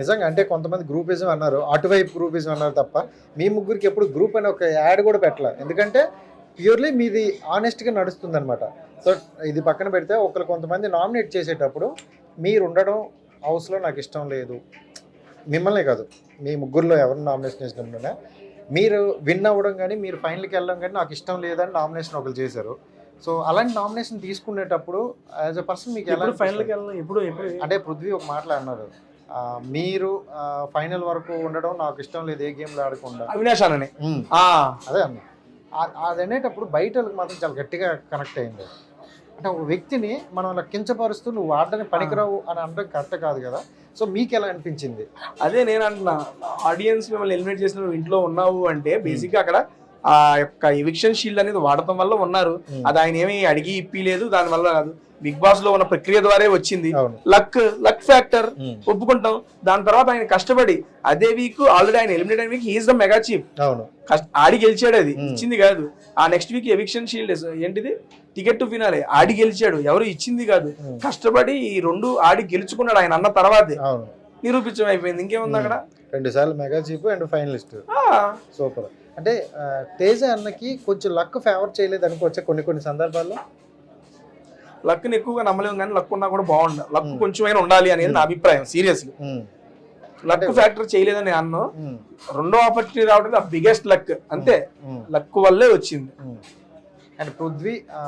నిజంగా అంటే కొంతమంది గ్రూపిజం అన్నారు అటువైపు గ్రూపిజం అన్నారు తప్ప మీ ముగ్గురికి ఎప్పుడు గ్రూప్ అని ఒక యాడ్ కూడా పెట్టలే. ఎందుకంటే ప్యూర్లీ మీది ఆనెస్ట్గా నడుస్తుంది అనమాట సో ఇది పక్కన పెడితే ఒకరు కొంతమంది నామినేట్ చేసేటప్పుడు మీరు ఉండడం హౌస్లో నాకు ఇష్టం లేదు. మిమ్మల్నే కాదు మీ ముగ్గురులో ఎవరు నామినేషన్ చేసినప్పుడైనా మీరు విన్ అవ్వడం కానీ మీరు ఫైనల్కి వెళ్ళడం కానీ నాకు ఇష్టం లేదని నామినేషన్ ఒకరు చేశారు. సో అలాంటి నామినేషన్ తీసుకునేటప్పుడు యాజ్ అ పర్సన్ మీకు ఎలా ఫైనల్కి? వెళ్ళాలి ఎప్పుడు అంటే పృథ్వీ ఒక మాటలు అన్నారు. ఆ, మీరు ఫైనల్ వరకు ఉండడం నాకు ఇష్టం లేదు ఏ గేమ్లో ఆడకుండా. అవినాష్ ఆ, అదే అన్న. అది అనేటప్పుడు బయట మాత్రం చాలా గట్టిగా కనెక్ట్ అయింది. అంటే ఒక వ్యక్తిని మనం అలా కించపరుస్తూ నువ్వు ఆడడానికి పనికిరావు అని అనడం కరెక్ట్ కాదు కదా. సో మీకు ఎలా అనిపించింది? అదే నేను అంటున్నా ఆడియన్స్ మిమ్మల్ని ఎలిమినేట్ చేసిన ఇంట్లో ఉన్నావు అంటే బేసిక్గా అక్కడ ఆ యొక్క ఎవిక్షన్ షీల్డ్ అనేది వాడటం వల్ల ఉన్నారు. అది ఆయన ఏమి అడిగి ఇప్పిలేదు దాని వల్ల కాదు. బిగ్ బాస్లో ఉన్న ప్రక్రియ ద్వారా వచ్చింది. లక్ లక్ ఫ్యాక్టర్ ఒప్పుకుంటాం. దాని తర్వాత ఆయన కష్టపడి అదే వీక్ ఆల్రెడీ ఆయన ఎలిమినేట్ అయిన week he is the mega chief అవును. ఆడి గెలిచాడు అది. ఇచ్చింది కాదు. ఆ నెక్స్ట్ వీక్ ఎవిక్షన్ షీల్డ్ ఏంటిది? టికెట్ టు ఫినాలే ఆడి గెలిచాడు. ఎవరు ఇచ్చింది కాదు. కష్టపడి ఈ రెండు ఆడి గెలుచుకున్నాడు ఆయన అన్న తర్వాతే. నిరూపించడం అయిపోయింది ఇంకేముంది అక్కడ రెండు సార్లు mega chief and finalist super. అంటే తేజ అన్నకి కొంచెం లక్ ఫేవర్ చేయలేదు అనుకోవచ్చా కొన్ని కొన్ని సందర్భాల్లో? లక్ని ఎక్కువగా నమ్మలేము కానీ లక్ ఉన్నా కూడా బాగుండు లక్. కొంచెమైనా ఉండాలి అనేది నా అభిప్రాయం సీరియస్లీ. లక్ ఫ్యాక్టర్ చేయలేదని నేను అన్ను రెండో ఆపర్చునిటీ రావడం ద బిగ్గెస్ట్ లక్ అంతే. లక్ వల్లే వచ్చింది. అండ్ పృథ్వీ ఆ,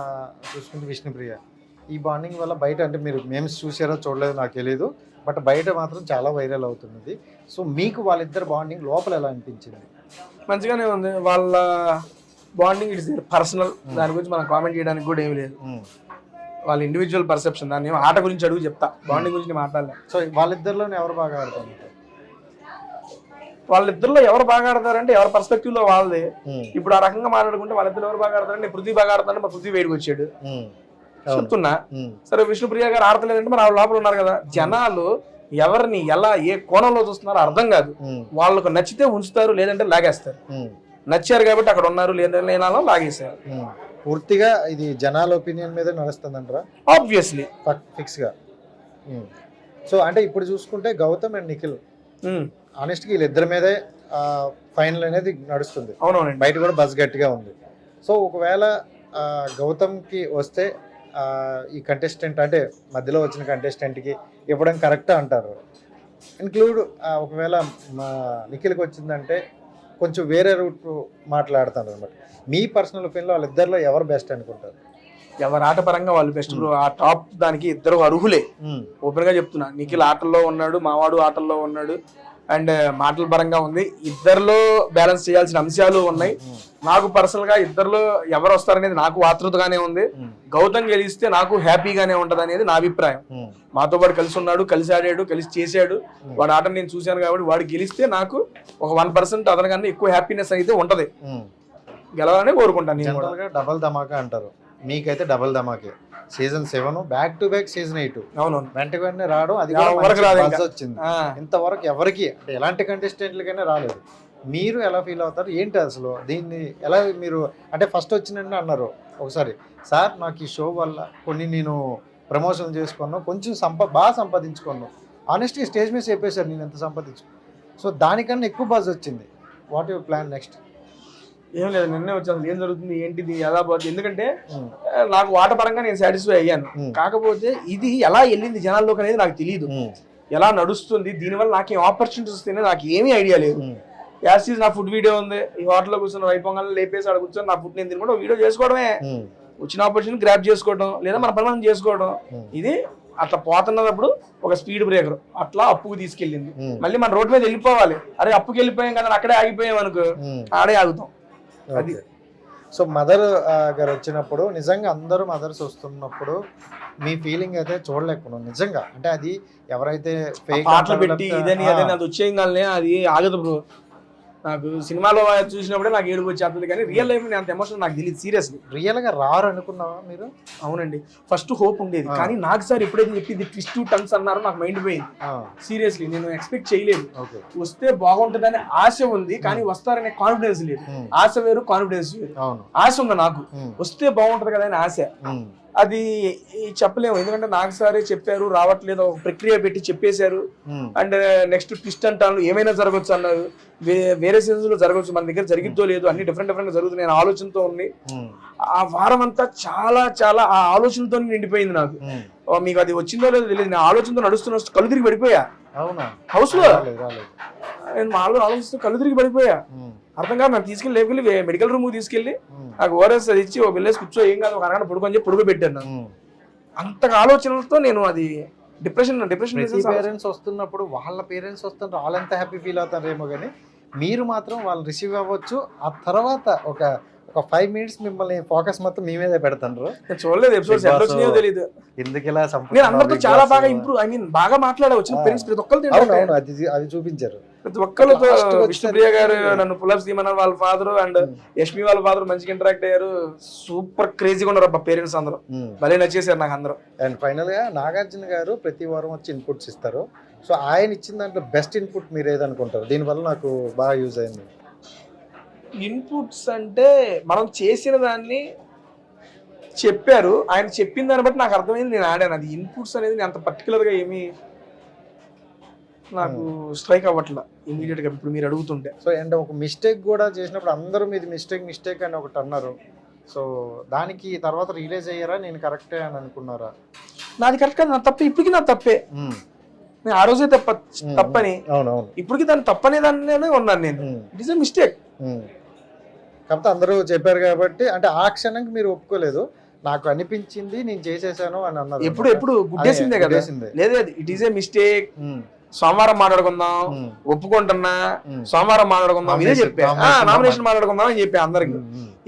చూసుకుంటే విష్ణుప్రియ ఈ బాండింగ్ వల్ల బయట అంటే మీరు మేమ్స్ చూసారో చూడలేదో నాకు తెలియదు బట్ బయట మాత్రం చాలా వైరల్ అవుతున్నది. సో మీకు వాళ్ళిద్దరు బాండింగ్ లోపల ఎలా అనిపించింది? మంచిగానే ఉంది. వాళ్ళ బాండింగ్ ఇట్స్ పర్సనల్ దాని గురించి మనం కామెంట్ చేయడానికి కూడా ఏమీ లేదు. వాళ్ళ ఇండివిజువల్ పర్సెప్షన్ దాన్ని ఆట గురించి అడుగు చెప్తా. బాండింగ్ గురించి నేను మాట్లాడలే. సో వాళ్ళిద్దరిలోనే ఎవరు బాగా ఆడుతున్నారు వాళ్ళిద్దరిలో ఎవరు బాగా ఆడతారంటే ఎవరి పర్స్పెక్టివ్లో వాళ్ళది. ఉమ్, ఇప్పుడు ఆ రకంగా మాట్లాడుకుంటే వాళ్ళిద్దరు ఎవరు బాగా ఆడతారంటే నేను పృథ్వీ బాగా ఆడతాను మా పృథ్వీ వేడికి వచ్చాడు. అవును. చెప్తున్నా. సరే విష్ణుప్రియ గారు ఆడతలేదంటే మరి ఆవిడ లోపల ఉన్నారు కదా. జనాలు ఎవరిని ఎలా ఏ కోణంలో చూస్తున్నారో అర్థం కాదు. వాళ్ళకు నచ్చితే ఉంచుతారు లేదంటే లాగేస్తారు. నచ్చారు కాబట్టి అక్కడ ఉన్నారు లేదంటే లేనాలో లాగేశారు. పూర్తిగా ఇది జనాల ఒపీనియన్ మీద నడుస్తుందంటారా? ఆబ్వియస్లీ ఫిక్స్గా సో అంటే ఇప్పుడు చూసుకుంటే గౌతమ్ అండ్ నిఖిల్ ఆనెస్ట్గా వీళ్ళిద్దరి మీదే ఫైనల్ అనేది నడుస్తుంది. అవునవునండి. బయట కూడా బస్ గట్టిగా ఉంది. సో ఒకవేళ ఆ, గౌతమ్కి వస్తే ఈ కంటెస్టెంట్ అంటే మధ్యలో వచ్చిన కంటెస్టెంట్కి ఇవ్వడం కరెక్ట్ అంటారు. ఇన్క్లూడ్ ఒకవేళ మా నిఖిల్కి వచ్చిందంటే కొంచెం వేరే రూట్ మాట్లాడతాను అనమాట మీ పర్సనల్ ఒపీనియన్లో వాళ్ళిద్దరిలో ఎవరు బెస్ట్ అనుకుంటారు? ఎవరి ఆట పరంగా వాళ్ళు బెస్ట్ ఆ టాప్ దానికి ఇద్దరు అర్హులే. ఓపెన్గా చెప్తున్నా. నిఖిల్ ఆటల్లో ఉన్నాడు మావాడు ఆటల్లో ఉన్నాడు. అండ్ మాటల పరంగా ఉంది. ఇద్దరిలో బ్యాలెన్స్ చేయాల్సిన అంశాలు ఉన్నాయి. నాకు పర్సనల్గా ఇద్దరిలో ఎవరు వస్తారనేది నాకు ఆతృతగానే ఉంది. గౌతమ్ గెలిస్తే నాకు హ్యాపీగానే ఉంటది అనేది నా అభిప్రాయం. మాతో పాటు కలిసి ఉన్నాడు కలిసి ఆడాడు కలిసి చేశాడు. వాడి ఆటను నేను చూశాను కాబట్టి వాడు గెలిస్తే నాకు ఒక వన్ పర్సెంట్ అతనికన్నా ఎక్కువ హ్యాపీనెస్ అయితే ఉంటది. గెలవాలని కోరుకుంటాను డబల్ ధమాకా అంటారు. మీకైతే double ధమాకే. Season seven back to back season eight. అవునవును. వెంట వెంటనే రావడం అది. వచ్చింది. ఇంతవరకు ఎవరికి అంటే ఎలాంటి కంటెస్టెంట్లకైనా రాలేదు. మీరు ఎలా ఫీల్ అవుతారు? ఏంటి అసలు? దీన్ని ఎలా మీరు అంటే ఫస్ట్ వచ్చినండి అన్నారు. ఒకసారి సార్ నాకు ఈ షో వల్ల కొన్ని నేను ప్రమోషన్ చేసుకున్నాను కొంచెం సంప బాగా సంపాదించుకున్నాను. ఆనెస్ట్గా స్టేజ్ మీద చెప్పేశారు నేను ఎంత సంపాదించు సో దానికన్నా ఎక్కువ బజ్ వచ్చింది. వాట్ యువర్ ప్లాన్ నెక్స్ట్ ఏం లేదు నిన్నే వచ్చాను ఏం జరుగుతుంది ఏంటిది ఎలా పోతుంది? ఎందుకంటే నాకు ఆట పరంగా నేను సాటిస్ఫై అయ్యాను. కాకపోతే ఇది ఎలా వెళ్ళింది జనాల్లోకి అనేది నాకు తెలియదు ఎలా నడుస్తుంది దీనివల్ల నాకు ఏం ఆపర్చునిటీస్ వస్తాయని నాకు ఏమీ ఐడియా లేదు. యాస్ నా ఫుడ్ వీడియో ఉంది. ఈ హోటల్లో కూర్చొని వైపొంగల్ లేపేసి అక్కడ కూర్చొని నా ఫుడ్ నేను తిని కూడా వీడియో చేసుకోవడమే. వచ్చిన ఆపర్చునిటీ గ్రాప్ చేసుకోవడం లేదా మన పని మనం చేసుకోవడం. ఇది అట్లా పోతున్నప్పుడు ఒక స్పీడ్ బ్రేకర్ అట్లా అప్పుకు తీసుకెళ్ళింది. మళ్ళీ మన రోడ్ మీద వెళ్ళిపోవాలి. అరే అప్పుకి వెళ్ళిపోయాం కదా అక్కడే ఆగిపోయాం అనుకో. ఆడే ఆగుతాం. అది. సో మదర్ గారు వచ్చినప్పుడు నిజంగా అందరూ మదర్స్ వస్తున్నప్పుడు మీ ఫీలింగ్ అయితే చూడలేకపోతున్నాం నిజంగా. అంటే అది ఎవరైతే పాటలు పెట్టి ఇదని అది వచ్చేయగానే అది ఆగదు బ్రో. నాకు సినిమాలో చూసినప్పుడే నాకు ఏడుపు వచ్చేస్తుంది కానీ రియల్ లైఫ్ అంత ఎమోషన్ నాకు తెలియదు సీరియస్లీ రియల్గా రారు అనుకున్నావా మీరు? అవునండి. ఫస్ట్ హోప్ ఉండేది. కానీ నాకు సార్ ఎప్పుడైతే చెప్పి ఇది ట్విస్ట్ టూ టన్స్ అన్నారో నాకు మైండ్ పోయింది. సీరియస్లీ నేను ఎక్స్పెక్ట్ చేయలేదు. వస్తే బాగుంటుందనే ఆశ ఉంది కానీ వస్తారనే కాన్ఫిడెన్స్ లేదు. ఆశ వేరు కాన్ఫిడెన్స్ వేరు. ఆశ ఉంది నాకు. వస్తే బాగుంటది కదా అని ఆశ. అది చెప్పలేము. ఎందుకంటే నాకు సారే చెప్పారు రావట్లేదు ఒక ప్రక్రియ పెట్టి చెప్పేశారు. ఉమ్, అండ్ నెక్స్ట్ ట్విస్ట్ అంటాను ఏమైనా జరగచ్చు అన్నారు. వేరే సీజన్స్లో జరగచ్చు మన దగ్గర జరిగిద్దో లేదు అన్ని డిఫరెంట్ డిఫరెంట్ జరుగుతుంది నేను ఆలోచనతో ఉంది. ఉమ్, ఆ వారం అంతా చాలా చాలా ఆ ఆలోచనతో నిండిపోయింది నాకు. ఓ, మీకు అది వచ్చిందో లేదో తెలియదు. నేను ఆలోచనతో నడుస్తున్న వస్తూ కళ్ళు తిరిగి పడిపోయా. హౌస్లో నేను మామూలుగా ఆలోచిస్తూ కళ్ళు తిరిగి పడిపోయా. అర్థం కాదు నాకు తీసుకెళ్ళి లేపుకెళ్ళి మెడికల్ రూమ్ తీసుకెళ్ళి నాకు ఓఆర్ఎస్ అది ఇచ్చి ఓ వెళ్ళేసి కూర్చో ఏం కాదు ఒక అరగంట పడుకొని చెప్పి పడుకో పెట్టాను. అంతగా ఆలోచనలతో నేను అది డిప్రెషన్ డిప్రెషన్ పేరెంట్స్ వస్తున్నప్పుడు వాళ్ళ పేరెంట్స్ వస్తుంటారు వాళ్ళు ఎంత హ్యాపీ ఫీల్ అవుతారేమో కానీ మీరు మాత్రం వాళ్ళు రిసీవ్ అవ్వచ్చు. ఆ తర్వాత ఒక ఒక ఫైవ్ మినిట్స్ మిమ్మల్ని ఫోకస్ మొత్తం మీ మీదే పెడతారు నేను చూడలేదు ఎపిసోడ్స్ ఎట్లా వచ్చినాయో తెలియదు ఎందుకు ఇలా నేను అందరితో చాలా? బాగా ఇంప్రూవ్ ఐ మీన్ బాగా మాట్లాడా వచ్చిన ఆ. పేరెంట్స్ ప్రతి ఒక్కరు అవును అది చూపించారు. ప్రతి ఒక్కరితో వచ్చిన విష్ణుప్రియ గారు. నన్ను పులప్స్ తీయమన్నారు వాళ్ళ ఫాదర్ అండ్ యష్మి వాళ్ళ ఫాదర్ మంచిగా ఇంటరాక్ట్ అయ్యారు. సూపర్ క్రేజీగా ఉన్నారు అబ్బా పేరెంట్స్ అందరూ. భలే నచ్చేసారు నాకు అందరూ. అండ్ ఫైనల్గా నాగార్జున గారు ప్రతి వారం వచ్చి ఇన్పుట్స్ ఇస్తారు. సో ఆయన ఇచ్చిన దాంట్లో బెస్ట్ ఇన్పుట్ మీరు ఏదనుకుంటారు? దీనివల్ల నాకు బాగా యూజ్ అయింది. ఇన్పుట్స్ అంటే మనం చేసిన దాన్ని చెప్పారు. ఆయన చెప్పిన దాన్ని బట్టి నాకు అర్థమైంది నేను ఆడాను. అది ఇన్పుట్స్ అనేది నేను అంత పర్టికులర్గా ఏమీ నాకు స్ట్రైక్ అవ్వట్లా ఇమీడియట్గా ఇప్పుడు మీరు అడుగుతుంటే. సో అండ్ ఒక మిస్టేక్ కూడా చేసినప్పుడు అందరూ మీది మిస్టేక్ మిస్టేక్ అని ఒకటి అన్నారు. సో దానికి తర్వాత రియలైజ్ అయ్యారా? నేను కరెక్టే అని అనుకున్నారా? నాది కరెక్ట్ నా తప్పే. ఇప్పటికి నా తప్పే. నేను ఆ రోజే తప్ప తప్పని. ఇప్పటికి దాన్ని తప్పనే దానిలోనే ఉన్నాను నేను. ఇట్ ఇస్ మిస్టేక్ కాకపోతే అందరూ చెప్పారు కాబట్టి అంటే ఆ క్షణంకి మీరు ఒప్పుకోలేదు. నాకు అనిపించింది నేను చేసేసాను అని అన్నారు ఎప్పుడు ఎప్పుడు గుడ్డేసిందే కదా. లేదు ఇట్ ఈస్ ఏ మిస్టేక్ సోమవారం మాట్లాడుకుందాం ఒప్పుకుంటున్నా సోమవారం మాట్లాడుకుందాం ఇదే చెప్పా. నామినేషన్ మాట్లాడుకుందాం అని చెప్పి అందరికి.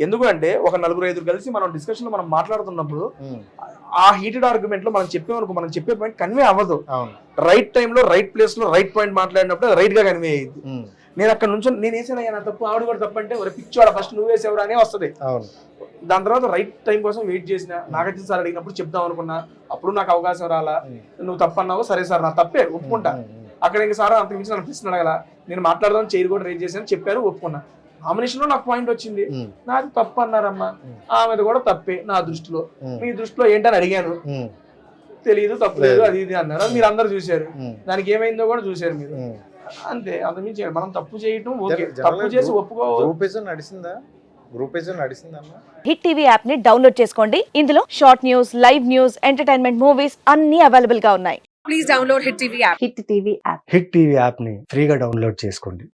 ఎందుకంటే ఒక నలుగురు ఐదుగురు కలిసి మనం డిస్కషన్లో మనం మాట్లాడుతున్నప్పుడు ఆ హీటెడ్ ఆర్గ్యుమెంట్లో మనం చెప్పే వరకు మనం చెప్పే పాయింట్ కన్వే అవ్వదు. రైట్ టైంలో రైట్ ప్లేస్లో రైట్ పాయింట్ మాట్లాడినప్పుడు రైట్గా కన్వే అయ్యింది నేను అక్కడ నుంచి నేను వేసానయ్యా నా తప్పు ఆవిడ కూడా తప్పు అంటే ఒక పిచ్చోడ ఫస్ట్ నువ్వు వేసేవరా? అనే వస్తుంది. దాని తర్వాత రైట్ టైం కోసం వెయిట్ చేసిన. నాగార్జున సార్ అడిగినప్పుడు చెప్దాం అనుకున్నా. అప్పుడు నాకు అవకాశం రాలా. నువ్వు తప్పు అన్నావు సరే సార్ నా తప్పే ఒప్పుకుంటా. అక్కడ ఇంక సార్ అంతకు మించి నన్ను ప్రశ్న అడగల. నేను మాట్లాడదాం చైర్ కూడా రేజ్ చేశాను చెప్పారు ఒప్పుకున్నా. నామినేషన్లో నాకు పాయింట్ వచ్చింది. నాది తప్పు అన్నారమ్మా. ఆమెది కూడా తప్పే నా దృష్టిలో. మీ దృష్టిలో ఏంటని అడిగాను. తెలియదు తప్పు లేదు అది ఇది అన్నారు. మీరు అందరు చూశారు. దానికి ఏమైందో కూడా చూశారు మీరు. అంతే అంతకుమించి ఏం- మనం తప్పు చేయటం ఓకే. తప్పు చేసి ఒప్పుకో గ్రూపిజం నడిచిందా హిట్ టీవీ యాప్ని డౌన్లోడ్ చేసుకోండి. ఇందులో short news live news entertainment movies అన్ని అవైలబుల్గా ఉన్నాయి. Please download Hit TV app. Hit TV app hit TV యాప్ని ఫ్రీగా డౌన్లోడ్ చేసుకోండి.